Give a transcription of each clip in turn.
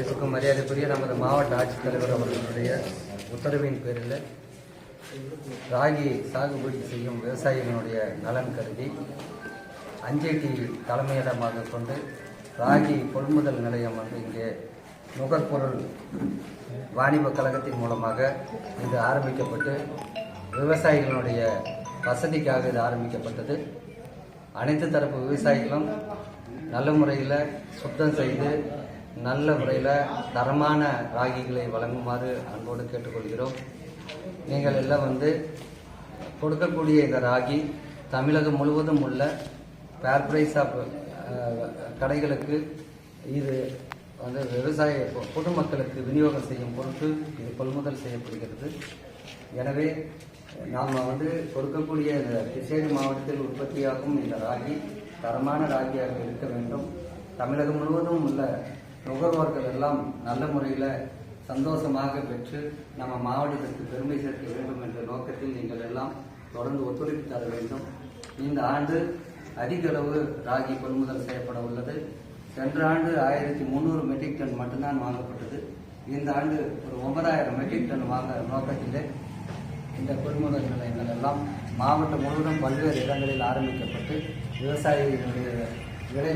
நமது மாவட்ட ஆட்சித்தலைவர் அவர்களுடைய உத்தரவின் பேரில் ராகி சாகுபடி செய்யும் விவசாயிகளுடைய நலன் கருதி அஞ்சேட்டி தலைமையிடமாக கொண்டு ராகி கொள்முதல் நிலையம் வந்து இங்கே நுகர்பொருள் வாணிப கழகத்தின் மூலமாக இது ஆரம்பிக்கப்பட்டு விவசாயிகளுடைய வசதிக்காக இது ஆரம்பிக்கப்பட்டது. அனைத்து தரப்பு விவசாயிகளும் நல்ல முறையில் சுத்தம் செய்து நல்ல முறையில் தரமான ராகிகளை வழங்குமாறு அன்போடு கேட்டுக்கொள்கிறோம். நீங்கள் எல்லாம் வந்து கொடுக்கக்கூடிய இந்த ராகி தமிழகம் முழுவதும் உள்ள ஃபேர் பிரைஸ் ஆஃப் கடைகளுக்கு இது வந்து விவசாய பொதுமக்களுக்கு விநியோகம் செய்யும் பொருட்டு இது கொள்முதல் செய்யப்படுகிறது. எனவே நாம் வந்து கொடுக்கக்கூடிய இந்த கிருஷ்ணகிரி மாவட்டத்தில் உற்பத்தியாகும் இந்த ராகி தரமான ராகியாக இருக்க வேண்டும். தமிழகம் முழுவதும் உள்ள நுகர்வோர்கள் எல்லாம் நல்ல முறையில் சந்தோஷமாக பெற்று நம்ம மாவட்டத்திற்கு பெருமை சேர்க்க வேண்டும் என்ற நோக்கத்தில் நீங்கள் எல்லாம் தொடர்ந்து ஒத்துழைப்பு தர வேண்டும். இந்த ஆண்டு அதிக அளவு ராகி கொள்முதல் செய்யப்பட உள்ளது. சென்ற ஆண்டு ஆயிரத்தி முந்நூறு மெட்ரிக் டன் மட்டும்தான் வாங்கப்பட்டது. இந்த ஆண்டு ஒரு ஒன்பதாயிரம் மெட்ரிக் டன் வாங்க நோக்கத்திலே இந்த கொள்முதல் நிலையங்கள் எல்லாம் மாவட்டம் முழுவதும் பல்வேறு இடங்களில் ஆரம்பிக்கப்பட்டு விவசாயிகளுடைய விலை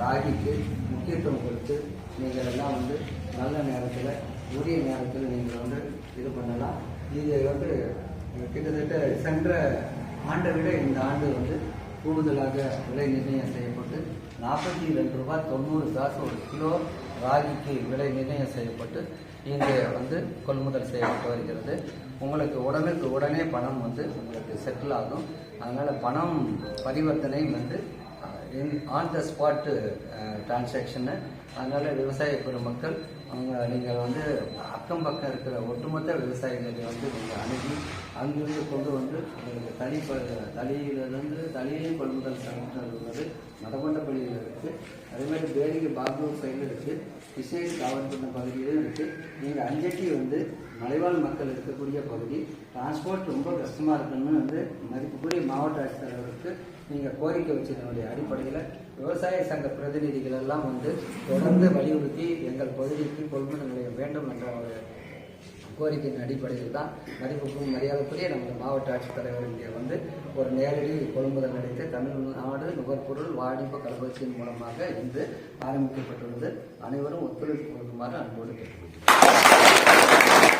ராகிக்கு முக்கியத்துவம் கொடுத்து நீங்கள் எல்லாம் வந்து நல்ல நேரத்தில் உரிய நேரத்தில் நீங்கள் வந்து இது பண்ணலாம். இது வந்து கிட்டத்தட்ட சென்ற ஆண்டை விட இந்த ஆண்டு வந்து கூடுதலாக விலை நிர்ணயம் செய்யப்பட்டு நாற்பத்தி ரெண்டு ரூபாய் தொண்ணூறு காசு ஒரு கிலோ ராகிக்கு விலை நிர்ணயம் செய்யப்பட்டு இங்கே வந்து கொள்முதல் செய்யப்பட்டு வருகிறது. உங்களுக்கு உடனுக்கு உடனே பணம் வந்து உங்களுக்கு செட்டில் ஆகும். அதனால் பணம் பரிவர்த்தனை வந்து in on the spot transaction அதனால் விவசாய பெருமக்கள் அவங்க நீங்கள் வந்து அக்கம் பக்கம் இருக்கிற ஒட்டுமொத்த விவசாயிகளை வந்து நீங்கள் அணுகி அங்கிருந்து கொண்டு வந்து உங்களுக்கு தனி ப- தளியிலிருந்து தளியிலையும் கொள்முதல் சென்டர் உள்ளது மடமண்டப்பள்ளியில் இருக்குது அதேமாதிரி பேரிகை பாகூர் சைடில் இருக்குது விசேஷ காவல்பட்டினம் பகுதியிலும் இருக்குது நீங்கள் அஞ்சட்டி வந்து மலைவாழ் மக்கள் இருக்கக்கூடிய பகுதி டிரான்ஸ்போர்ட் ரொம்ப கஷ்டமாக இருக்குன்னு வந்து மதிப்புக்குரிய மாவட்ட ஆட்சித்தலைவருக்கு நீங்கள் கோரிக்கை வச்சதனுடைய அடிப்படையில் விவசாய சங்க பிரதிநிதிகள் எல்லாம் வந்து தொடர்ந்து வலியுறுத்தி எங்கள் பகுதிக்கு கொள்முதல் நிலையம் வேண்டும் என்ற ஒரு கோரிக்கையின் அடிப்படையில் தான் மதிப்புக்கும் மரியாதைக்குரிய நமது மாவட்ட ஆட்சித்தலைவர் இங்கே வந்து ஒரு நேரடி கொள்முதல் நிலையத்தை தமிழ்நாடு நுகர்பொருள் வாணிப கலவரத்தின் மூலமாக இன்று ஆரம்பிக்கப்பட்டுள்ளது. அனைவரும் ஒத்துழைப்பு கொடுக்குமாறு அன்போடு கேட்டுக்கொள்கிறேன்.